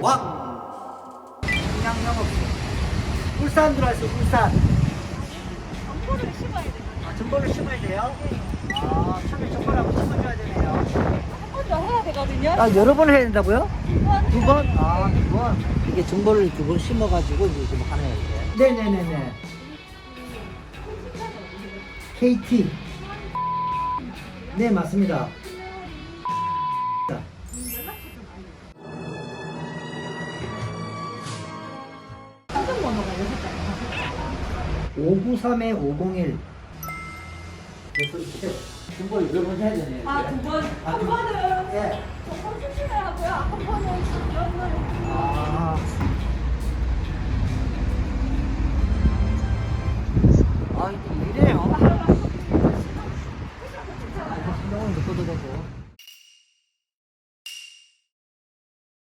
왕 그냥 영업소 울산 들어왔어 울산 정보를 심어야 돼요. 아 전보를 심어야 돼요? 아 처음에 한번 심어줘야 되네요 한 번 더 해야 되거든요. 아 여러 번 해야 된다고요? 두 번. 두 번? 아, 두 번. 이게 중벌을 두 번 심어가지고 이제 좀 하는 거예요. 네네네네. KT. 네, 맞습니다. 593-501 두번 여러 번 해야 되네. 아, 두 번, 한 아, 번은 예. 저 컴퓨터에 하고요.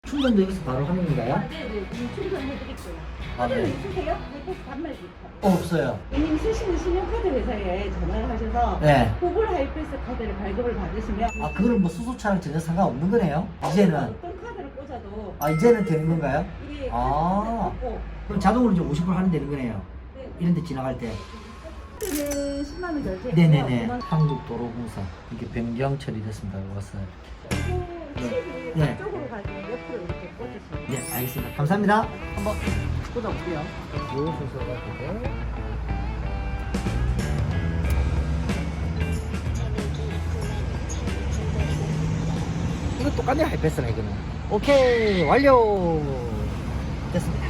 충전도 여기서 바로 하는 건가요? 아, 네네. 충전해드릴게요. 아, 카드를 네. 있으세요? 네이버스 단말기. 어, 없어요. 이님 쓰시는 신용카드 회사에 전화를 하셔서 네. 구글 하이패스 카드를 발급을 받으시면 아, 그거는 뭐 수소차랑 전혀 상관없는 거네요? 이제는. 어떤 카드를 꽂아도 아, 이제는 되는 건가요? 이게 아. 없고 그럼 자동으로 이제 50% 하면 되는 거네요. 네. 이런 데 지나갈 때. 카드는 10만 원 결제. 네네네. 한국도로공사. 이게 변경 처리됐습니다. 이것은. 네. 네. 알겠습니다. 감사합니다. 한번 꽂아볼게요. 요 순서가 되게. 이거 똑같네, 하이패스랑 이거는. 오케이, 완료! 됐습니다.